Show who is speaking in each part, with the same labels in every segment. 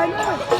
Speaker 1: I know.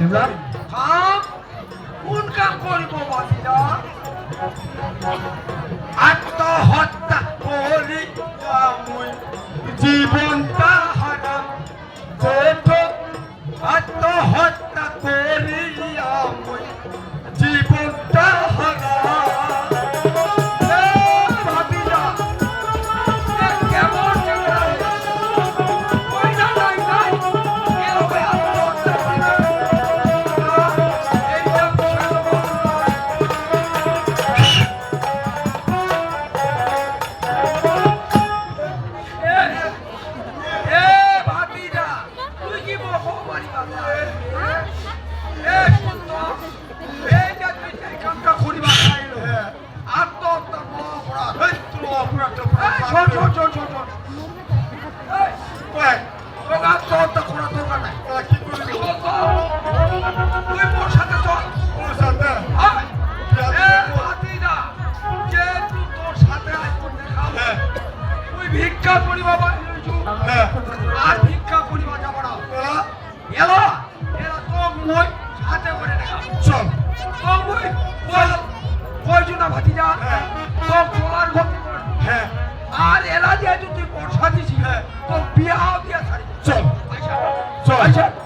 Speaker 1: থাম কোন কাম করব বাদিরা আত্মহত্যা করি
Speaker 2: আমি জীবনটা
Speaker 1: হারাম। যেহেতু আত্মহত্যা করি কয়জনা ভাতিজা সব সোলার ভর্তি
Speaker 2: হ্যাঁ।
Speaker 1: আর এরা যেহেতু তুই বর্ষা দিছি হ্যাঁ। তো বিয়া দিয়ে ছাড়ি। চল। চল।